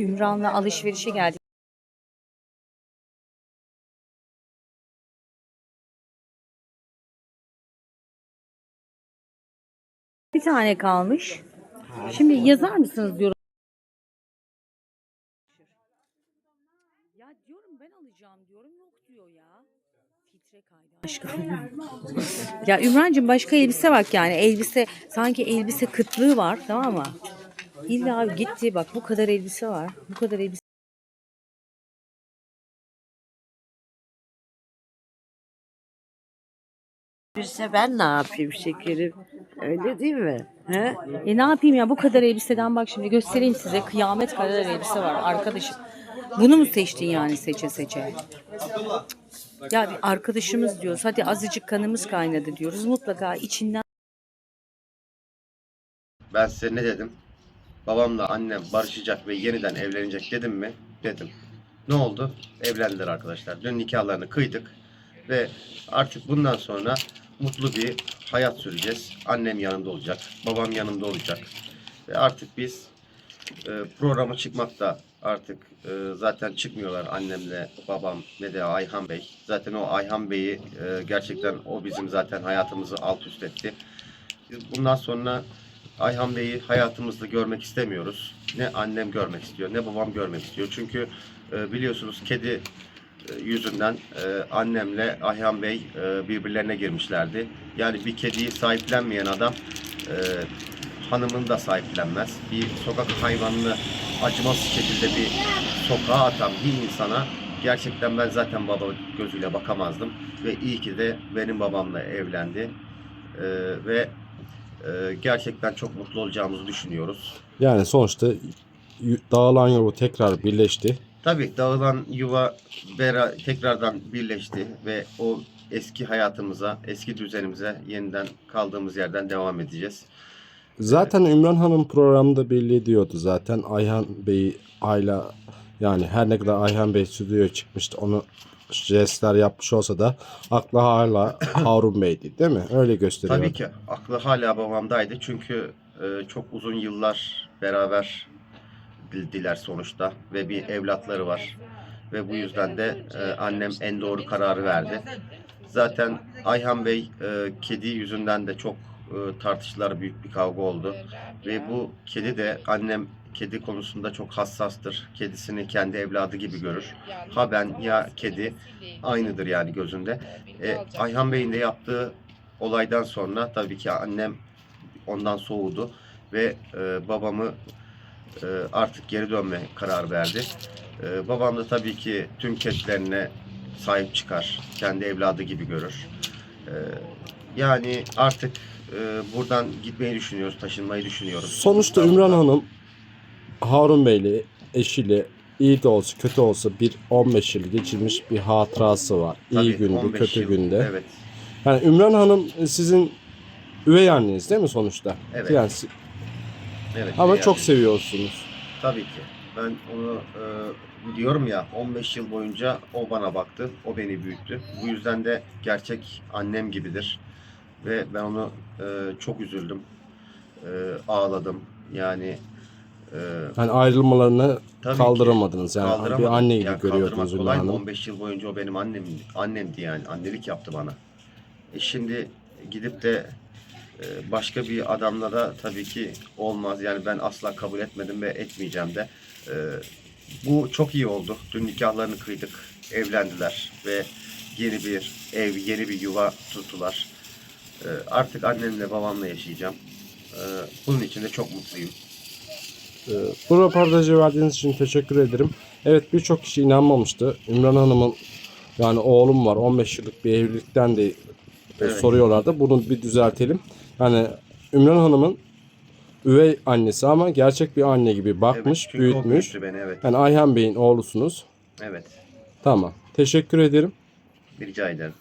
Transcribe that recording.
Ümran'la alışverişe geldik. Bir tane kalmış. Şimdi yazar mısınız diyorum. Ya diyorum ben alacağım diyorum yok diyor ya. Kaydı aşkım. ya Ümrancığım başka elbise bak yani elbise sanki elbise kıtlığı var tamam mı? İlla gitti bak bu kadar elbise var. Bu kadar elbise. Bilse ben ne yapayım şekerim? Öyle değil mi? He? E ne yapayım ya bu kadar elbiseden bak şimdi göstereyim size kıyamet kadar elbise var arkadaşım. Bunu mu seçtin yani seçe seçe? Ya bir arkadaşımız diyoruz hadi azıcık kanımız kaynadı diyoruz mutlaka içinden Ben size ne dedim? Babamla annem barışacak ve yeniden evlenecek dedim mi? Dedim. Ne oldu? Evlendiler arkadaşlar. Dün nikahlarını kıydık ve artık bundan sonra mutlu bir hayat süreceğiz. Annem yanımda olacak, babam yanımda olacak. Ve artık biz e, programa çıkmakta artık e, zaten çıkmıyorlar annemle babam ve de Ayhan Bey. Zaten o Ayhan Bey'i e, gerçekten o bizim zaten hayatımızı alt üst etti. Bundan sonra Ayhan Bey'i hayatımızda görmek istemiyoruz. Ne annem görmek istiyor, ne babam görmek istiyor. Çünkü e, biliyorsunuz kedi e, yüzünden e, annemle Ayhan Bey birbirlerine girmişlerdi. Yani bir kediyi sahiplenmeyen adam hanımını da sahiplenmez. Bir sokak hayvanını acımasız şekilde bir sokağa atan bir insana gerçekten ben zaten baba gözüyle bakamazdım. Ve iyi ki de benim babamla evlendi. E, ve gerçekten çok mutlu olacağımızı düşünüyoruz. Yani sonuçta dağılan yolu tekrar birleşti. Tabii dağılan yuva bera tekrardan birleşti ve o eski hayatımıza, eski düzenimize yeniden kaldığımız yerden devam edeceğiz. Zaten Ümran Hanım programda belli ediyordu zaten Ayhan Bey Ayla yani her ne kadar Ayhan Bey stüdyoya çıkmıştı onu jestler yapmış olsa da aklı hala Harun Bey'di değil mi? Öyle gösteriyor. Tabii ki aklı hala babamdaydı çünkü e, çok uzun yıllar beraber bildiler sonuçta ve bir evlatları var. Ve bu yüzden de e, annem en doğru kararı verdi. Zaten Ayhan Bey e, kedi yüzünden de çok e, tartıştılar, büyük bir kavga oldu. Ve bu kedi de annem kedi konusunda çok hassastır. Kedisini kendi evladı gibi görür. Ha ben ya kedi aynıdır yani gözünde. E, Ayhan Bey'in de yaptığı olaydan sonra tabii ki annem ondan soğudu ve e, babamı e, artık geri dönme karar verdi. E, babam da tabii ki tüm kedilerine sahip çıkar. Kendi evladı gibi görür. E, yani artık e, buradan gitmeyi düşünüyoruz, taşınmayı düşünüyoruz. Sonuçta Ümran Hanım Harun Bey'le eşiyle iyi de olsa kötü olsa bir 15 yıl geçirmiş bir hatırası var. iyi Tabii, günde, 15 kötü yıl, günde. Evet. Yani Ümran Hanım sizin üvey anneniz değil mi sonuçta? Evet. Yani si- evet ama yani. çok seviyorsunuz. Tabii ki. Ben onu e, diyorum ya 15 yıl boyunca o bana baktı. O beni büyüttü. Bu yüzden de gerçek annem gibidir. Ve ben onu e, çok üzüldüm. E, ağladım. Yani e, Yani ayrılmalarını tabii ki kaldıramadınız. Yani kaldıramadım. bir anne gibi Yani görüyordunuz kaldırmak Ümran kolay mı? Hanım. 15 yıl boyunca o benim annem, annemdi yani. Annelik yaptı bana. E şimdi gidip de e, başka bir adamla da tabii ki olmaz. Yani ben asla kabul etmedim ve etmeyeceğim de. E, bu çok iyi oldu. Dün nikahlarını kıydık. Evlendiler ve yeni bir ev, yeni bir yuva tuttular. E, artık annemle babamla yaşayacağım. E, bunun için de çok mutluyum. Ee, Bu röportajı verdiğiniz için teşekkür ederim. Evet birçok kişi inanmamıştı. Ümran Hanım'ın yani oğlum var 15 yıllık bir evlilikten de e, Evet. soruyorlardı. Bunu bir düzeltelim. Yani Ümran Hanım'ın üvey annesi ama gerçek bir anne gibi bakmış, evet, büyütmüş. beni evet. Yani Ayhan Bey'in oğlusunuz. Evet. Tamam. Teşekkür ederim. Rica ederim.